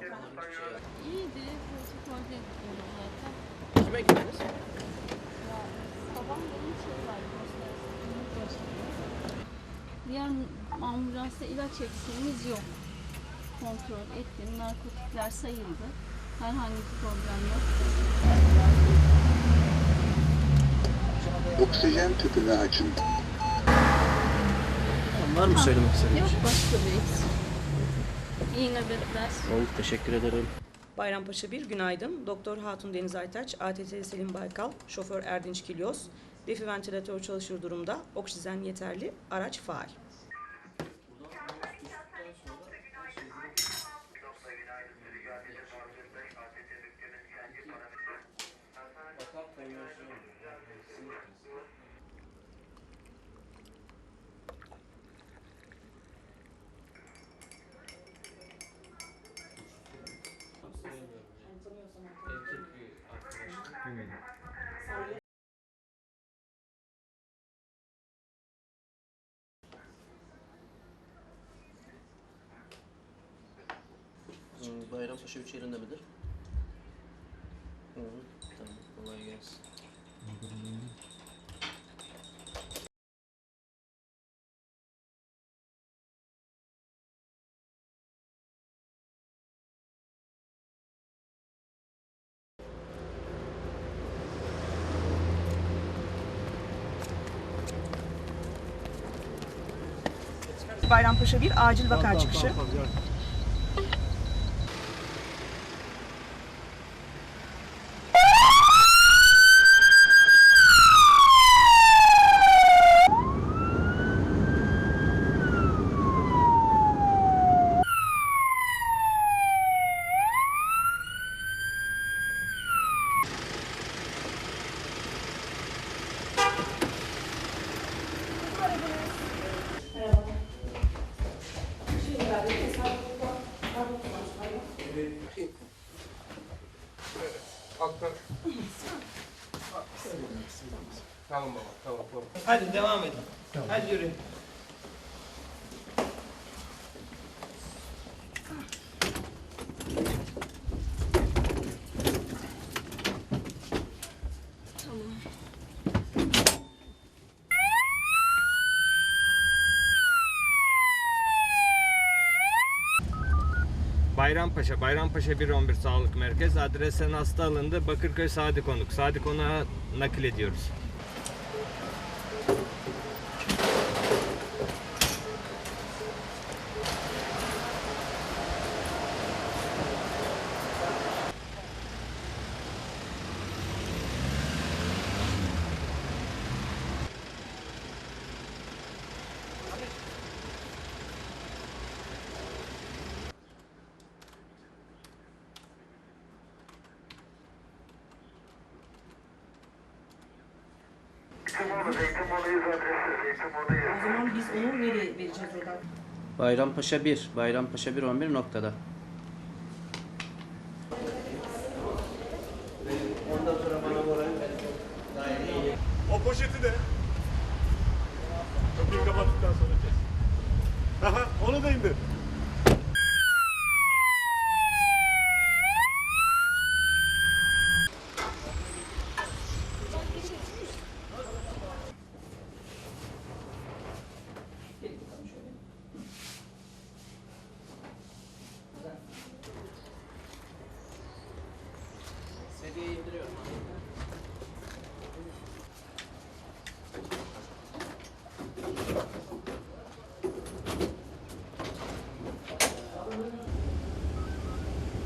İyiydi. Protokolde gidiyorum zaten. Kime gittiniz? Ya sabah benim şey var. Diğer ambulansta ilaç eksiğimiz yok. Kontrol ettim. Narkotikler sayıldı. Herhangi bir problem yok. Oksijen tüpünü açın. Var mı söylemek istediğiniz? Yok başka bir eksik. İyi nöbetler. Oldu, teşekkür ederim. Bayrampaşa 1 günaydın. Doktor Hatun Deniz Aytaç, ATT Selim Baykal, şoför Erdinç Kilyos. Defi ventilatör çalışır durumda. Oksijen yeterli. Araç faal. Bayrampaşa 3 yerinde midir? Hı tamam, kolay gelsin. Bayrampaşa 1 acil vaka çıkışı. Tamam baba, tamam, tamam. Hadi devam edin. Hadi yürü. Bayrampaşa, Bayrampaşa 111 Sağlık Merkez. Adresten hasta alındı. Bakırköy Sadi Konuk. Sadi Konuk'a nakil ediyoruz. O zaman biz onu nereye vereceğiz oradan? Bayrampaşa 1, Bayrampaşa 1 11 noktada. O poşeti de kapıyı kapattıktan sonra kes. Aha, onu da indir.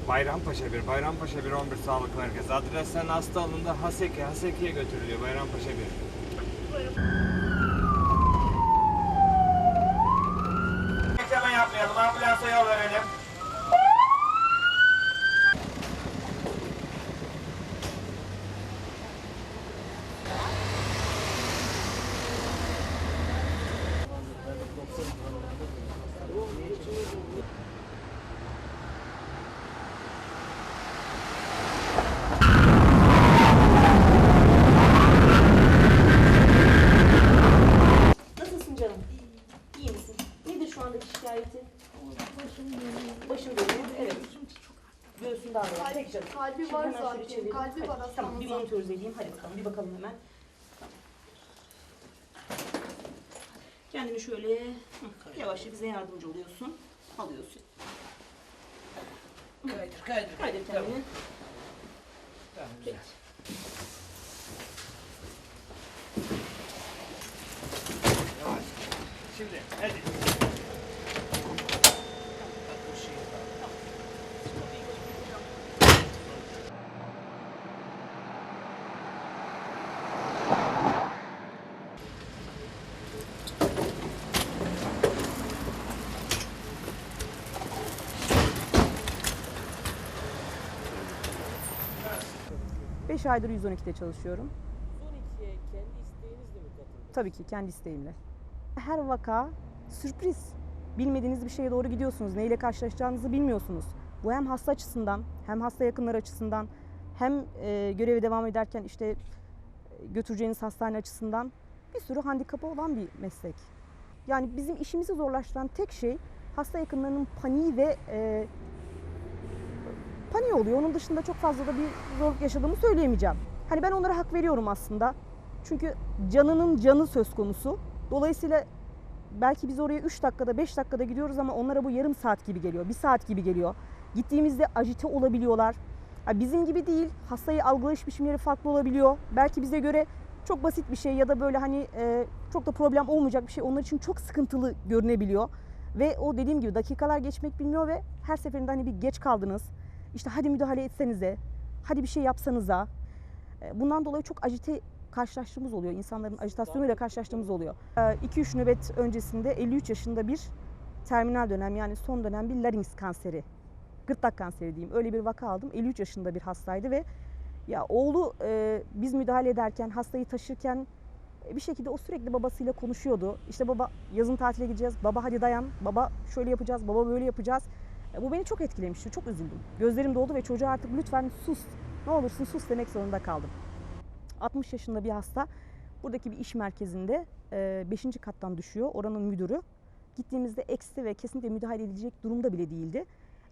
Bayrampaşa 1, Bayrampaşa 1 11 Sağlık Merkezi. Adresten hasta alındı. Haseki, Haseki'ye götürülüyor. Bayrampaşa 1. şu andaki şikayeti? Başım dönüyor. Başım dönüyor. Evet. Göğsünde ağrı var. Tek. Kalbi var zaten. Kalbi var aslında. Tamam bir monitörize edeyim. Hadi bakalım bir bakalım hemen. Kendini şöyle hı, yavaşça bize yardımcı oluyorsun. Alıyorsun. Kaydır kaydır. Kaydır kendini. Tamam. Tamam güzel. Şimdi hadi. Beş aydır 112'de çalışıyorum. 112'ye kendi isteğinizle mi katıldınız? Tabii ki kendi isteğimle. Her vaka sürpriz. Bilmediğiniz bir şeye doğru gidiyorsunuz. Neyle karşılaşacağınızı bilmiyorsunuz. Bu hem hasta açısından hem hasta yakınları açısından hem e, göreve devam ederken işte e, götüreceğiniz hastane açısından bir sürü handikapı olan bir meslek. Yani bizim işimizi zorlaştıran tek şey hasta yakınlarının paniği ve e, paniği oluyor. Onun dışında çok fazla da bir zorluk yaşadığımı söyleyemeyeceğim. Hani ben onlara hak veriyorum aslında. Çünkü canının canı söz konusu. Dolayısıyla belki biz oraya 3 dakikada 5 dakikada gidiyoruz ama onlara bu yarım saat gibi geliyor. Bir saat gibi geliyor. Gittiğimizde ajite olabiliyorlar. Bizim gibi değil. Hastayı algılayış biçimleri farklı olabiliyor. Belki bize göre çok basit bir şey ya da böyle hani e, çok da problem olmayacak bir şey onlar için çok sıkıntılı görünebiliyor. Ve o dediğim gibi dakikalar geçmek bilmiyor ve her seferinde hani bir geç kaldınız. İşte hadi müdahale etsenize, hadi bir şey yapsanıza. E, Bundan dolayı çok ajite karşılaştığımız oluyor. İnsanların ajitasyonuyla karşılaştığımız oluyor. 2-3 nöbet öncesinde 53 yaşında bir terminal dönem yani son dönem bir larynx kanseri, gırtlak kanseri diyeyim. Öyle bir vaka aldım. 53 yaşında bir hastaydı ve ya oğlu e, biz müdahale ederken, hastayı taşırken e, bir şekilde o sürekli babasıyla konuşuyordu. İşte baba yazın tatile gideceğiz, baba hadi dayan, baba şöyle yapacağız, baba böyle yapacağız. E, bu beni çok etkilemişti, çok üzüldüm. Gözlerim doldu ve çocuğa artık lütfen sus, ne olursun sus demek zorunda kaldım. 60 yaşında bir hasta buradaki bir iş merkezinde 5. kattan düşüyor. Oranın müdürü. Gittiğimizde eksi ve kesinlikle müdahale edilecek durumda bile değildi.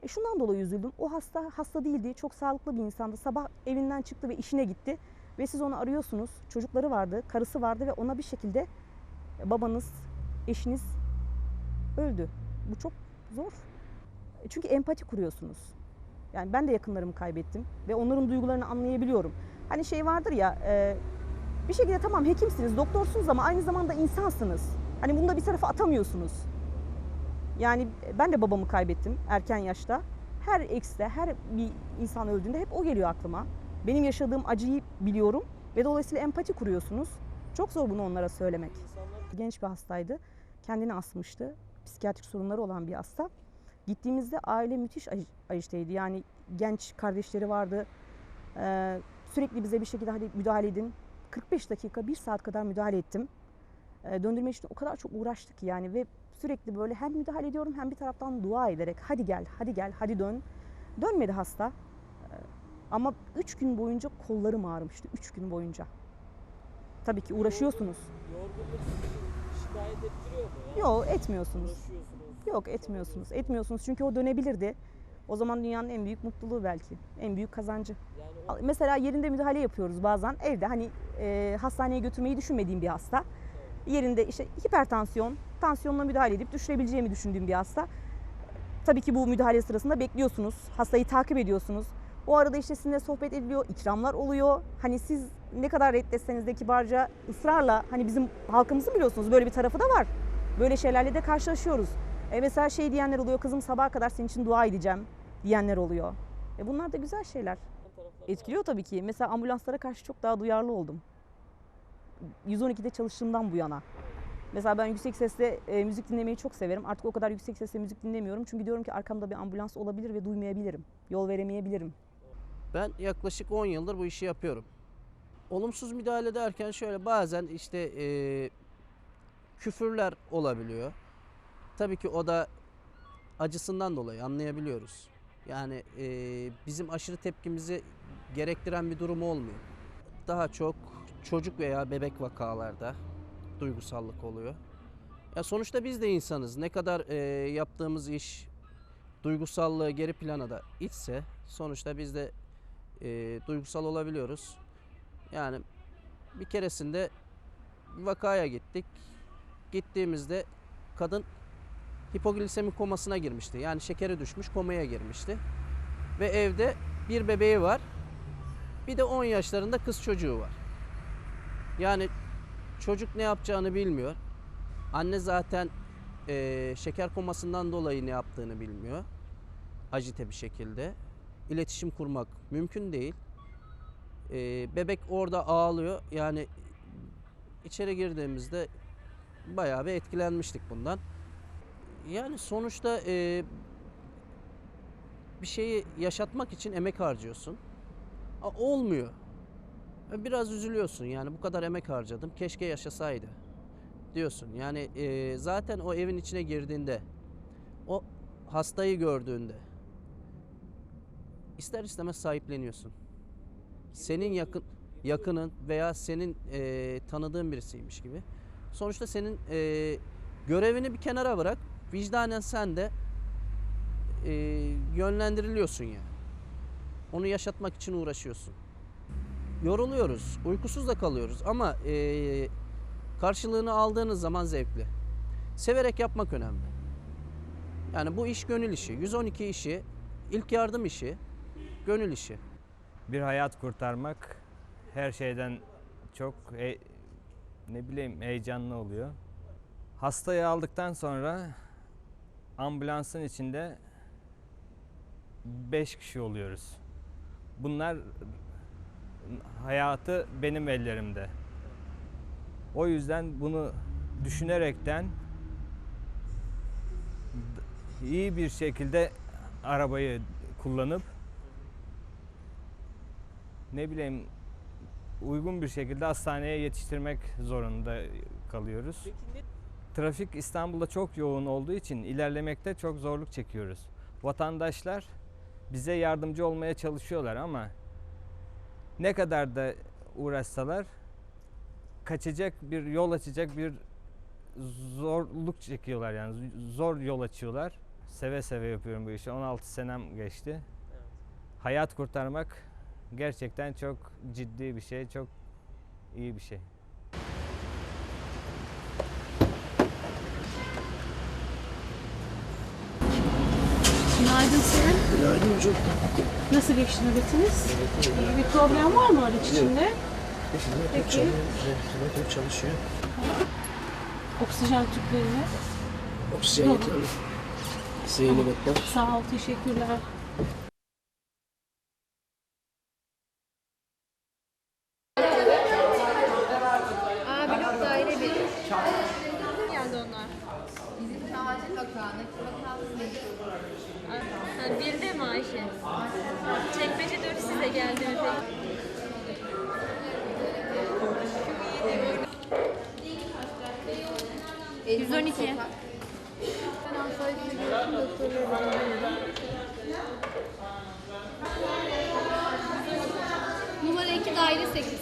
E şundan dolayı üzüldüm. O hasta hasta değildi. Çok sağlıklı bir insandı. Sabah evinden çıktı ve işine gitti. Ve siz onu arıyorsunuz. Çocukları vardı, karısı vardı ve ona bir şekilde e, babanız, eşiniz öldü. Bu çok zor. E Çünkü empati kuruyorsunuz. Yani ben de yakınlarımı kaybettim ve onların duygularını anlayabiliyorum. Hani şey vardır ya, e, bir şekilde tamam hekimsiniz, doktorsunuz ama aynı zamanda insansınız. Hani bunu da bir tarafa atamıyorsunuz. Yani ben de babamı kaybettim erken yaşta. Her ekste, her bir insan öldüğünde hep o geliyor aklıma. Benim yaşadığım acıyı biliyorum ve dolayısıyla empati kuruyorsunuz. Çok zor bunu onlara söylemek. Genç bir hastaydı. Kendini asmıştı. Psikiyatrik sorunları olan bir hasta. Gittiğimizde aile müthiş ajiteydi. Yani genç kardeşleri vardı. Ee, sürekli bize bir şekilde hadi müdahale edin. 45 dakika, 1 saat kadar müdahale ettim. Ee, döndürme için o kadar çok uğraştık ki yani ve sürekli böyle hem müdahale ediyorum hem bir taraftan dua ederek hadi gel, hadi gel, hadi dön. Dönmedi hasta. Ee, ama 3 gün boyunca kollarım ağrımıştı. 3 gün boyunca. Tabii ki uğraşıyorsunuz. yorgunluk şikayet ettiriyor mu? Yani Yok etmiyorsunuz. Yok etmiyorsunuz. Etmiyorsunuz çünkü o dönebilirdi. O zaman dünyanın en büyük mutluluğu belki. En büyük kazancı. Yani o Mesela yerinde müdahale yapıyoruz bazen. Evde hani e, hastaneye götürmeyi düşünmediğim bir hasta. Yerinde işte hipertansiyon, tansiyonla müdahale edip düşürebileceğimi düşündüğüm bir hasta. Tabii ki bu müdahale sırasında bekliyorsunuz. Hastayı takip ediyorsunuz. O arada işte sizinle sohbet ediliyor, ikramlar oluyor. Hani siz ne kadar reddetseniz de kibarca, ısrarla hani bizim halkımızın biliyorsunuz böyle bir tarafı da var. Böyle şeylerle de karşılaşıyoruz. E mesela şey diyenler oluyor, kızım sabaha kadar senin için dua edeceğim diyenler oluyor. E bunlar da güzel şeyler. Etkiliyor tabii ki. Mesela ambulanslara karşı çok daha duyarlı oldum. 112'de çalıştığımdan bu yana. Mesela ben yüksek sesle e, müzik dinlemeyi çok severim. Artık o kadar yüksek sesle müzik dinlemiyorum. Çünkü diyorum ki arkamda bir ambulans olabilir ve duymayabilirim. Yol veremeyebilirim. Ben yaklaşık 10 yıldır bu işi yapıyorum. Olumsuz müdahale derken şöyle bazen işte eee, küfürler olabiliyor. Tabii ki o da acısından dolayı anlayabiliyoruz. Yani eee, bizim aşırı tepkimizi gerektiren bir durum olmuyor. Daha çok çocuk veya bebek vakalarda duygusallık oluyor. Ya sonuçta biz de insanız. Ne kadar eee, yaptığımız iş duygusallığı geri plana da itse sonuçta biz de e, duygusal olabiliyoruz. Yani bir keresinde vakaya gittik. Gittiğimizde kadın hipoglisemi komasına girmişti. Yani şekeri düşmüş komaya girmişti. Ve evde bir bebeği var. Bir de 10 yaşlarında kız çocuğu var. Yani çocuk ne yapacağını bilmiyor. Anne zaten eee, şeker komasından dolayı ne yaptığını bilmiyor. Ajite bir şekilde. İletişim kurmak mümkün değil. Eee, bebek orada ağlıyor. Yani içeri girdiğimizde bayağı bir etkilenmiştik bundan. Yani sonuçta eee, bir şeyi yaşatmak için emek harcıyorsun. A, Olmuyor. E, Biraz üzülüyorsun yani bu kadar emek harcadım keşke yaşasaydı diyorsun. Yani e, zaten o evin içine girdiğinde o hastayı gördüğünde ister istemez sahipleniyorsun. Senin yakın yakının veya senin e, tanıdığın birisiymiş gibi. Sonuçta senin e, görevini bir kenara bırak. Vicdanen sen de e, yönlendiriliyorsun yani. Onu yaşatmak için uğraşıyorsun. Yoruluyoruz, uykusuz da kalıyoruz ama e, karşılığını aldığınız zaman zevkli. Severek yapmak önemli. Yani bu iş gönül işi. 112 işi, ilk yardım işi, gönül işi. Bir hayat kurtarmak her şeyden çok e- ne bileyim heyecanlı oluyor. Hastayı aldıktan sonra ambulansın içinde 5 kişi oluyoruz. Bunlar hayatı benim ellerimde. O yüzden bunu düşünerekten iyi bir şekilde arabayı kullanıp ne bileyim uygun bir şekilde hastaneye yetiştirmek zorunda kalıyoruz. Peki ne Trafik İstanbul'da çok yoğun olduğu için ilerlemekte çok zorluk çekiyoruz. Vatandaşlar bize yardımcı olmaya çalışıyorlar ama ne kadar da uğraşsalar kaçacak bir yol açacak bir zorluk çekiyorlar yani zor yol açıyorlar. Seve seve yapıyorum bu işi. 16 senem geçti. Hayat kurtarmak gerçekten çok ciddi bir şey, çok iyi bir şey. Günaydın Selim. Günaydın hocam. Nasıl geçti nöbetiniz? Bir problem var mı araç içinde? Peki. çalışıyor. Oksijen tüplerini. Oksijen Yok. yeterli. Size. Sağ ol, teşekkürler. Aa blok daire bir. Geldi onlar. Bizim acil vakana. Ha, bir de mi Ayşe? Çekmece 4 size geldi mi peki? Görüşüm doktorla Numara 2 daire 8.